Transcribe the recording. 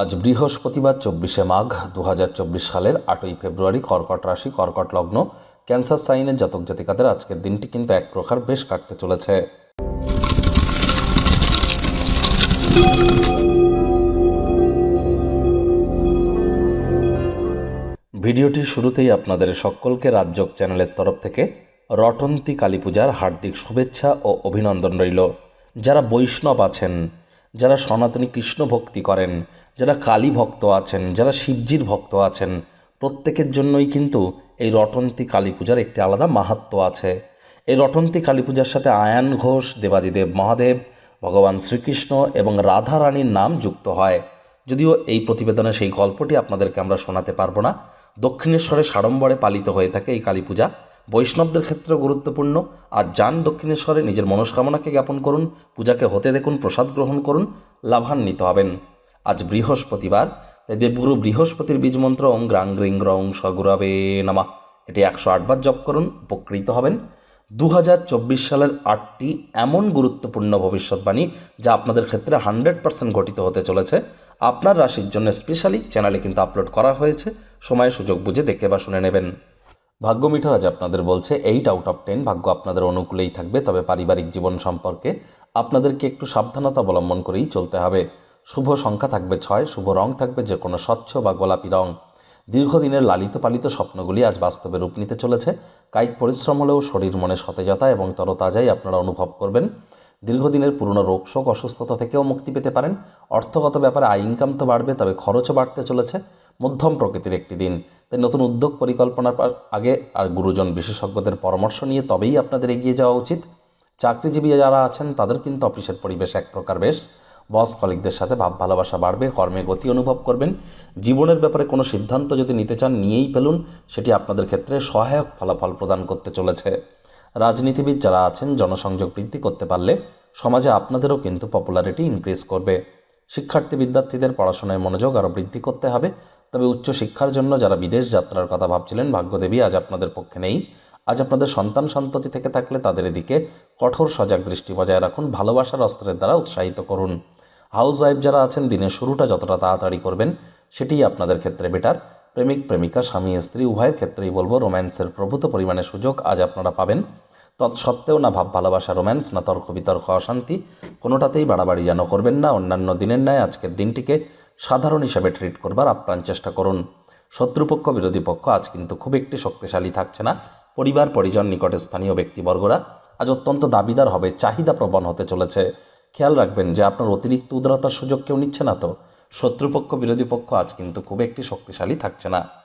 আজ বৃহস্পতিবার, চব্বিশে মাঘ দু হাজার চব্বিশ সালের আটই ফেব্রুয়ারি, কর্কট রাশি, কর্কট লগ্ন, ক্যান্সার সাইনের জাতক জাতিকাদের আজকের দিনটি কিন্তু এক প্রকার বেশ কাটতে চলেছে। ভিডিওটির শুরুতেই আপনাদের সকলকে রাজ্যক চ্যানেলের তরফ থেকে রটন্তী কালী পূজার হার্দিক শুভেচ্ছা ও অভিনন্দন রইল। যারা বৈষ্ণব আছেন যারা সনাতনী কৃষ্ণ ভক্তি করেন, যারা কালী ভক্ত আছেন, যারা শিবজির ভক্ত আছেন, প্রত্যেকের জন্যই কিন্তু এই রটন্তী কালী পূজার একটি আলাদা মাহাত্ম্য আছে। এই রটন্তী কালী পূজার সাথে আয়ান ঘোষ, দেবাদিদেব মহাদেব, ভগবান শ্রীকৃষ্ণ এবং রাধা রানীর নাম যুক্ত হয়। যদিও এই প্রতিবেদনে সেই গল্পটি আপনাদেরকে আমরা শোনাতে পারব না। দক্ষিণেশ্বরে সাড়ম্বরে পালিত হয়ে থাকে এই কালী পূজা। বৈষ্ণবদের ক্ষেত্রে গুরুত্বপূর্ণ। আর যান দক্ষিণেশ্বরে নিজের মনস্কামনাকে জ্ঞাপন করুন, পূজাকে হতে দেখুন, প্রসাদ গ্রহণ করুন, লাভান্বিত হবেন। আজ বৃহস্পতিবার, তাই দেবগুরু বৃহস্পতির বীজমন্ত্র ওম গ্রাং গ্রিং গ্রং সগুরাবে নামা। এটি একশো আটবার জপ করুন, উপকৃত হবেন। দু হাজার চব্বিশ সালের আটটি এমন গুরুত্বপূর্ণ ভবিষ্যৎবাণী যা আপনাদের ক্ষেত্রে হান্ড্রেড পার্সেন্ট ঘটিত হতে চলেছে। আপনার রাশির জন্য স্পেশালি চ্যানেলে কিন্তু আপলোড করা হয়েছে। সময় সুযোগ বুঝে দেখে বা শুনে নেবেন। ভাগ্য মিটার আজ আপনাদের বলছে এইট আউট অফ টেন ভাগ্য আপনাদের অনুকূলেই থাকবে, তবে পারিবারিক জীবন সম্পর্কে আপনাদেরকে একটু সাবধানতা অবলম্বন করেই চলতে হবে। শুভ সংখ্যা থাকবে ছয়, শুভ রং থাকবে যে কোনো স্বচ্ছ বা গোলাপি রং। দীর্ঘদিনের লালিত পালিত স্বপ্নগুলি আজ বাস্তবে রূপ নিতে চলেছে। কায়িক পরিশ্রম হলেও শরীর মনে সতেজতা এবং তরতাজাই আপনারা অনুভব করবেন। দীর্ঘদিনের পুরনো রোগ শোক অসুস্থতা থেকেও মুক্তি পেতে পারেন। অর্থগত ব্যাপারে আয় ইনকাম তো বাড়বে, তবে খরচও বাড়তে চলেছে। মধ্যম প্রকৃতির একটি দিন। তাই নতুন উদ্যোগ পরিকল্পনার আগে আর গুরুজন বিশেষজ্ঞদের পরামর্শ নিয়ে তবেই আপনাদের এগিয়ে যাওয়া উচিত। চাকরিজীবী যারা আছেন, তাদের কিন্তু অফিসের পরিবেশ এক প্রকার বেশ। বস কলিকদের সাথে ভাব ভালোবাসা বাড়বে, কর্মে গতি অনুভব করবেন। জীবনের ব্যাপারে কোনো সিদ্ধান্ত যদি নিতে চান, নিয়েই ফেলুন। সেটি আপনাদের ক্ষেত্রে সহায়ক ফলাফল প্রদান করতে চলেছে। রাজনীতিবিদ যারা আছেন, জনসংযোগ বৃদ্ধি করতে পারলে সমাজে আপনাদেরও কিন্তু পপুলারিটি ইনক্রিজ করবে। শিক্ষার্থী বিদ্যার্থীদের পড়াশোনায় মনোযোগ আরও বৃদ্ধি করতে হবে। তবে উচ্চ শিক্ষার জন্য যারা বিদেশ যাত্রার কথা ভাবছিলেন, ভাগ্যদেবী আজ আপনাদের পক্ষে নেই। আজ আপনাদের সন্তান সন্ততি থেকে থাকলে তাদের এদিকে কঠোর সজাগ দৃষ্টি বজায় রাখুন, ভালোবাসার অস্ত্রের দ্বারা উৎসাহিত করুন। হাউস ওয়াইফ যারা আছেন, দিনের শুরুটা যতটা তাড়াতাড়ি করবেন, সেটিই আপনাদের ক্ষেত্রে বেটার। প্রেমিক, প্রেমিকা, স্বামী, স্ত্রী, উভয়ের ক্ষেত্রেই বলব, রোম্যান্সের প্রভূত পরিমাণে সুযোগ আজ আপনারা পাবেন। তৎসত্ত্বেও না ভাব, ভালোবাসা, রোম্যান্স, না তর্ক, বিতর্ক, অশান্তি, কোনোটাতেই বাড়াবাড়ি যেন করবেন না। অন্যান্য দিনের ন্যায় আজকের দিনটিকে সাধারণ হিসাবে ট্রিট করবার আপ্রাণ চেষ্টা করুন। শত্রুপক্ষ বিরোধী পক্ষ আজ কিন্তু খুব একটি শক্তিশালী থাকছে না। পরিবার, পরিজন নিকটে স্থানীয় ব্যক্তিবর্গরা আজ অত্যন্ত দাবিদার হবে, চাহিদা প্রবণ হতে চলেছে। খেয়াল রাখবেন যে আপনার অতিরিক্ত উদারতার সুযোগ কেউ নিচ্ছে না তো। শত্রুপক্ষ, বিরোধী পক্ষ আজ কিন্তু খুব একটি শক্তিশালী থাকছে না।